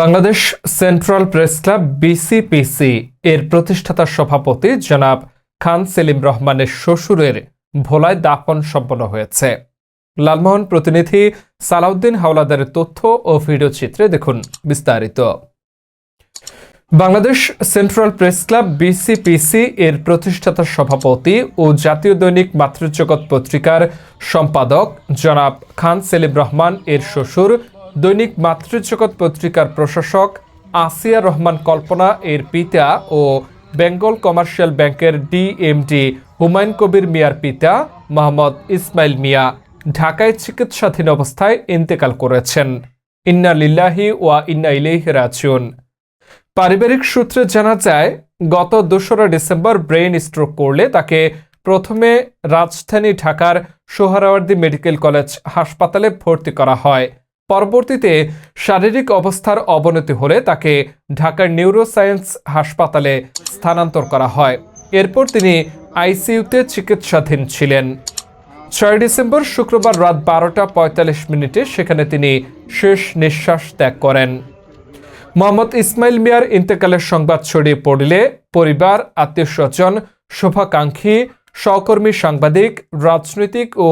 Bangladesh Central Press Club, BCPC এর প্রতিষ্ঠাতা সভাপতি জনাব খান সেলিম রহমানের শ্বশুরের ভোলায় দাফন সম্পন্ন হয়েছে। লালমোহন প্রতিনিধি সালাউদ্দিন হাওলাদারের তথ্য ও ভিডিও চিত্রে দেখুন বিস্তারিত। Bangladesh Central Press Club, BCPC এর প্রতিষ্ঠাতা সভাপতি ও জাতীয় দৈনিক মাতৃজগৎ পত্রিকার সম্পাদক জনাব খান সেলিম রহমান এর শ্বশুর দৈনিক মাতৃজগৎ পত্রিকার প্রশাসক আসিয়া রহমান কল্পনা, এর পিতা ও বেঙ্গল কমার্শিয়াল ব্যাংকের ডিএমডি হুমায়ুন কবির মিয়ার পিতা মোহাম্মদ ইসমাইল মিয়া ঢাকায় চিকিৎসাধীন অবস্থায় ইন্তেকাল করেছেন। ইন্না লিল্লাহি ওয়া ইন্না ইলাইহি রাজিউন। পারিবারিক সূত্রে জানা যায়, গত দোসরা ডিসেম্বর ব্রেইন স্ট্রোক করলে তাকে প্রথমে রাজধানী ঢাকার সোহরাওয়ার্দী মেডিকেল কলেজ হাসপাতালে ভর্তি করা হয়। পরবর্তীতে শারীরিক অবস্থার অবনতি হলে তাকে ঢাকার নিউরোসায়েন্স হাসপাতালে স্থানান্তর করা হয়। এরপর তিনি আইসিইউতে চিকিৎসাধীন ছিলেন। ছয় ডিসেম্বর শুক্রবার রাত বারোটা পঁয়তাল্লিশ মিনিটে সেখানে তিনি শেষ নিঃশ্বাস ত্যাগ করেন। মোহাম্মদ ইসমাইল মিয়ার ইন্তেকালের সংবাদ ছড়িয়ে পড়লে পরিবার আত্মীয় স্বজন শুভাকাঙ্ক্ষী, সহকর্মী, সাংবাদিক, রাজনৈতিক ও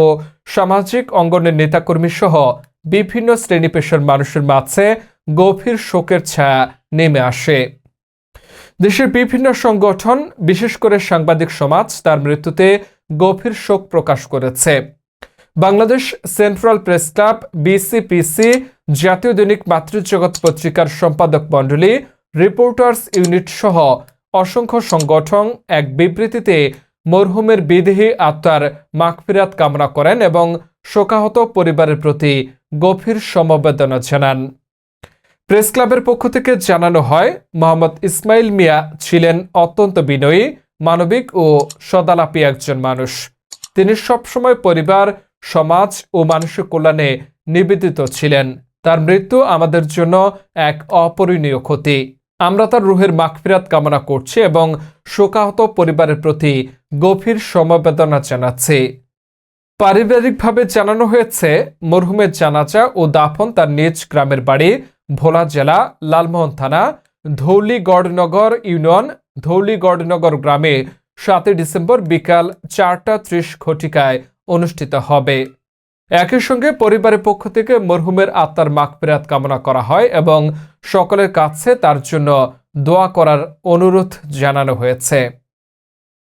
সামাজিক অঙ্গনের নেতাকর্মী সহ বিভিন্ন শ্রেণি পেশার মানুষের মাঝে গভীর শোকের ছায়া নেমে আসে। দেশের বিভিন্ন সংগঠন, বিশেষ করে সাংবাদিক সমাজ, তার মৃত্যুতে গভীর শোক প্রকাশ করেছে। Bangladesh Central Press Club, BCPC, জাতীয় দৈনিক মাতৃজগৎ পত্রিকার সম্পাদক মণ্ডলী, রিপোর্টার্স ইউনিট সহ অসংখ্য সংগঠন এক বিবৃতিতে মরহুমের বিদেহী আত্মার মাগফিরাত কামনা করেন এবং শোকাহত পরিবারের প্রতি গভীর সমবেদনা জানান। প্রেস ক্লাবের পক্ষ থেকে জানানো হয়, মোহাম্মদ ইসমাইল মিয়া ছিলেন অত্যন্ত বিনয়ী, মানবিক ও সদালাপী একজন মানুষ। তিনি সবসময় পরিবার, সমাজ ও মানসিক কল্যাণে নিবেদিত ছিলেন। তার মৃত্যু আমাদের জন্য এক অপরিণীয় ক্ষতি। আমরা তার রুহের মাগফিরাত কামনা করছি এবং শোকাহত পরিবারের প্রতি গভীর সমবেদনা জানাচ্ছি। পারিবারিকভাবে জানানো হয়েছে, মরহুমের জানাজা ও দাফন তার নিজ গ্রামের বাড়ি, ভোলা জেলা, লালমোহন থানা, ধৌলিগড়নগর ইউনিয়ন, ধৌলিগড়নগর গ্রামে সাতই ডিসেম্বর বিকাল চারটা ত্রিশ ঘটিকায় অনুষ্ঠিত হবে। একই সঙ্গে পরিবারের পক্ষ থেকে মরহুমের আত্মার মাগফিরাত কামনা করা হয় এবং সকলের কাছে তার জন্য দোয়া করার অনুরোধ জানানো হয়েছে।